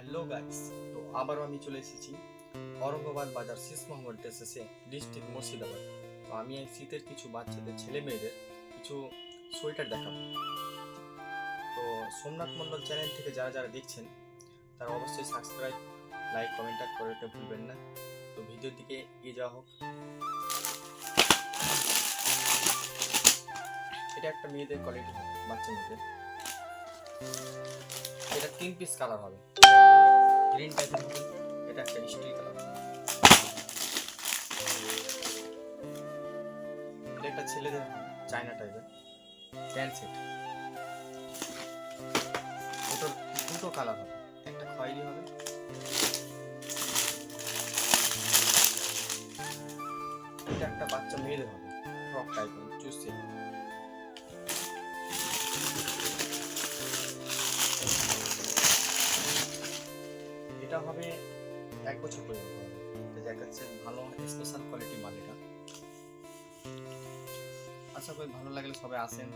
Hello guys তো আবারও আমি চলে এসেছি অরঙ্গাবাদ বাজার শেষ মোহাম্মদ ড্রেসেসে ডিস্ট্রিক্ট মুর্শিদাবাদ। তো আমি এই শীতের কিছু বাচ্চাদের ছেলে মেয়েদের কিছু সোয়েটার দেখাবো। তো সোমনাথ মণ্ডল চ্যানেল থেকে যারা যারা দেখছেন, তারা অবশ্যই সাবস্ক্রাইব লাইক কমেন্ট করে ভুলবেন না। তো ভিডিওর দিকে এগিয়ে যাওয়া হোক। এটা একটা মেয়েদের কোয়ালিটি বাচ্চা মেয়েদের তিন পিস কালার হবে। গ্রিন টাইপের হবে এটা একটা স্টিল কালার এটা একটা ছেলেদের চায়না টাইপের প্যান্ট সেট দুটো দুটো কালার হবে। একটা খয়েরি হবে। এটা একটা বাচ্চা মেয়েদের হবে। ফ্রক টাইপের চুষছে এটা হবে এক বছর পর্যন্ত হবে। এটা দেখাচ্ছে ভালো স্পেশাল কোয়ালিটি মাল এটা। আশা করি ভালো লাগলে সবাই আসেন।